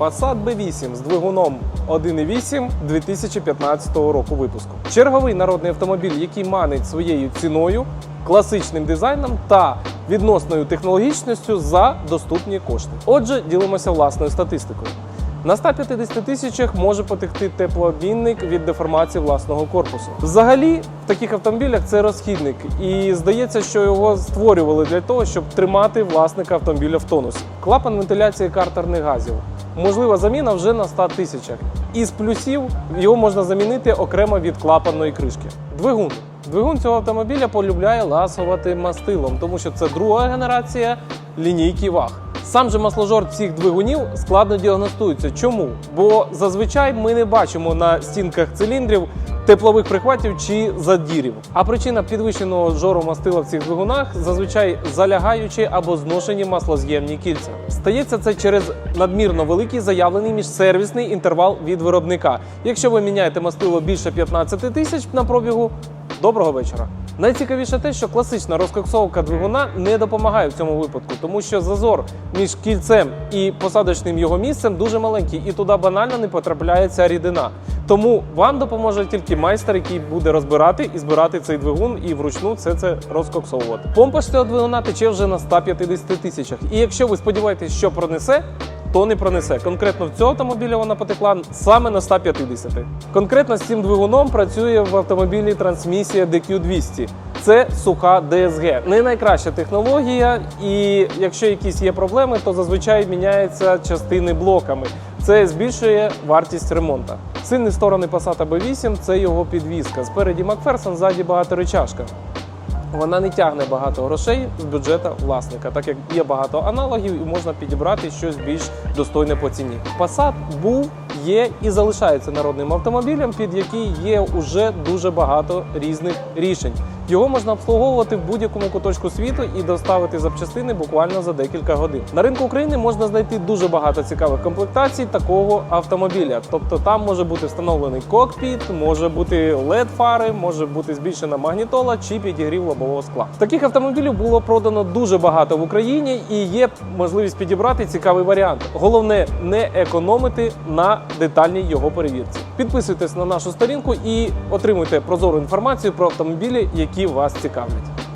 Passat B8 з двигуном 1.8 2015 року випуску. Черговий народний автомобіль, який манить своєю ціною, класичним дизайном та відносною технологічністю за доступні кошти. Отже, ділимося власною статистикою. На 150 тисячах може потекти теплообмінник від деформації власного корпусу. Взагалі, в таких автомобілях це розхідник, і здається, що його створювали для того, щоб тримати власника автомобіля в тонусі. Клапан вентиляції картерних газів. Можлива заміна вже на 100 тисячах. Із плюсів його можна замінити окремо від клапанної кришки. Двигун. Двигун цього автомобіля полюбляє ласувати мастилом, тому що це друга генерація лінійки ваг. Сам же масложор цих двигунів складно діагностується. Чому? Бо зазвичай ми не бачимо на стінках циліндрів теплових прихватів чи задірів. А причина підвищеного жору мастила в цих двигунах зазвичай залягаючі або зношені маслоз'ємні кільця. Стається це через надмірно великий заявлений міжсервісний інтервал від виробника. Якщо ви міняєте мастило більше 15 тисяч на пробігу, Доброго вечора. Найцікавіше те, що класична розкоксовка двигуна не допомагає в цьому випадку, тому що зазор між кільцем і посадочним його місцем дуже маленький, і туди банально не потрапляє ця рідина. Тому вам допоможе тільки майстер, який буде розбирати і збирати цей двигун і вручну все це розкоксовувати. Помпа ж цього двигуна тече вже на 150 тисячах. І якщо ви сподіваєтесь, що пронесе, то не пронесе. Конкретно в цього автомобіля вона потекла саме на 150. Конкретно з цим двигуном працює в автомобілі трансмісія DQ200. Це суха DSG. Не найкраща технологія, і якщо якісь є проблеми, то зазвичай міняються частини блоками. Це збільшує вартість ремонту. Сильні сторони Passat B8 це його підвізка. Спереді Макферсон, ззаді багаторечашка. Вона не тягне багато грошей з бюджету власника, так як є багато аналогів і можна підібрати щось більш достойне по ціні. Passat був, є і залишається народним автомобілем, під який є уже дуже багато різних рішень. Його можна обслуговувати в будь-якому куточку світу і доставити запчастини буквально за декілька годин. На ринку України можна знайти дуже багато цікавих комплектацій такого автомобіля. Тобто там може бути встановлений кокпіт, може бути led фари, може бути збільшена магнітола чи підігрів лобового скла. Таких автомобілів було продано дуже багато в Україні і є можливість підібрати цікавий варіант. Головне не економити на детальній його перевірці. Підписуйтесь на нашу сторінку і отримуйте прозору інформацію про автомобілі, які вас цікавлять.